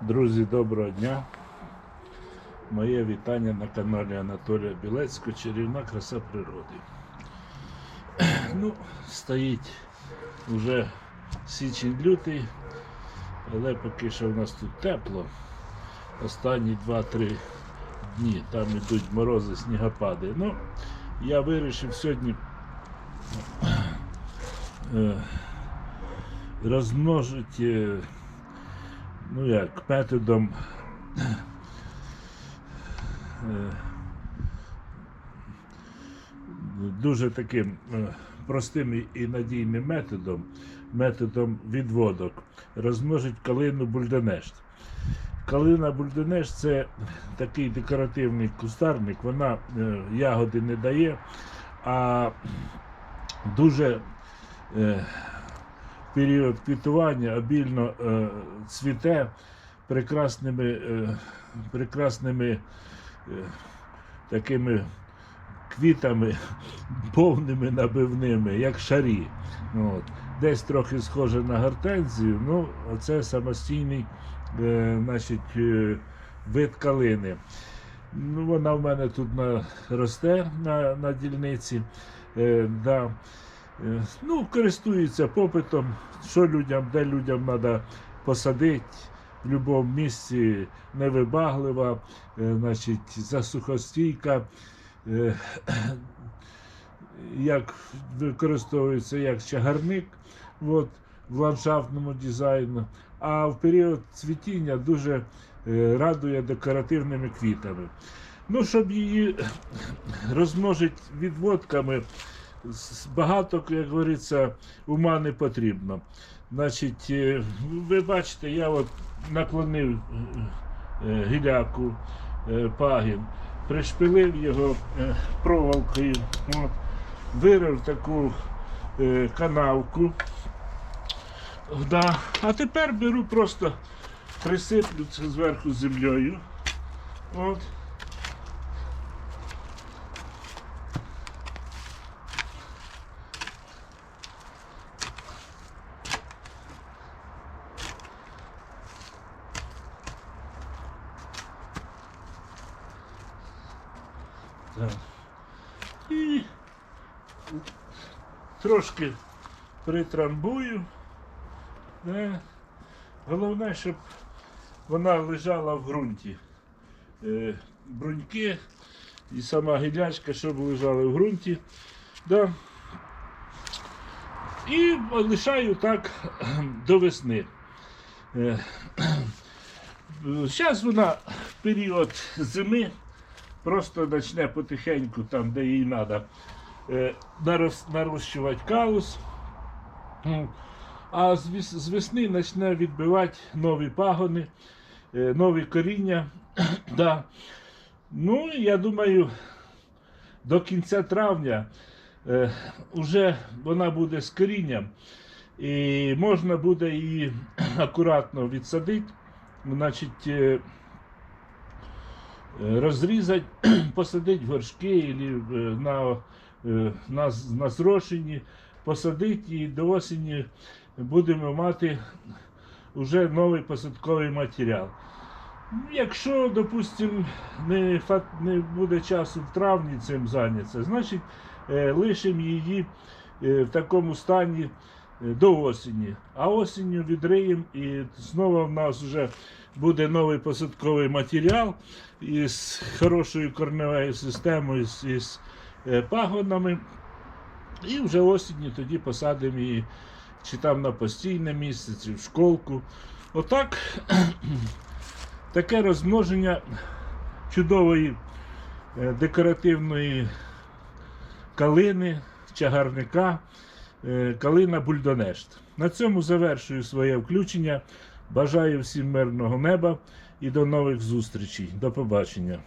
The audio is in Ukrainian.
Друзі, доброго дня. Моє вітання на каналі Анатолія Білецького Чарівна краса природи. Ну, стоїть вже січень лютий, але поки що в нас тут тепло. Останні 2-3 дні там йдуть морози, снігопади. Ну, я вирішив сьогодні е, розмножити, ну як, методом е, дуже таким е, простим і- надійним методом, методом відводок, розмножить калину бульденешт. Калина бульденеш це такий декоративний кустарник, вона е, ягоди не дає, а дуже період квітування обільно е, цвіте прекрасними, е, прекрасними е, такими квітами повними набивними, як шарі. От. Десь трохи схоже на гортензію, ну, це самостійний е, значить, е, вид калини. Ну, вона в мене тут на, росте на, на дільниці. Е, да. Е, ну, користується попитом, що людям, де людям треба посадити в будь-якому місці невибаглива, е, значить, засухостійка, е, як використовується як чагарник от, в ландшафтному дизайну, а в період цвітіння дуже радує декоративними квітами. Ну, щоб її розмножити відводками, багато, як говориться, ума не потрібно. Значить, е, ви бачите, я от наклонив е, е, гіляку пагін, пришпилив його проволокою, вирив таку канавку. Да. А тепер беру просто присиплю це зверху землею. От. І трошки притрамбую. Да. Головне, щоб вона лежала в ґрунті. Е, бруньки і сама гілячка, щоб лежали в ґрунті. Да. І лишаю так до весни. Зараз вона в період зими просто почне потихеньку, там, де їй треба, нарощувати калус. А з, весни почне відбивати нові пагони, е, нові коріння. да. Ну, я думаю, до кінця травня е, вже вона буде з корінням, і можна буде її акуратно відсадити. Значить, е, е, розрізати, посадити в горшки или е, на, е, на, на зрошені, посадити і до осені будемо мати вже новий посадковий матеріал. Якщо, допустимо, не, не буде часу в травні цим зайнятися, значить е, лишимо її е, в такому стані е, до осені. А осінню відриємо і знову в нас вже буде новий посадковий матеріал із хорошою корневою системою, з, із е, пагонами. І вже осінню тоді посадимо її чи там на постійне місце, чи в школку. Отак таке розмноження чудової е, декоративної калини, чагарника, е, калина бульдонешт. На цьому завершую своє включення. Бажаю всім мирного неба і до нових зустрічей. До побачення.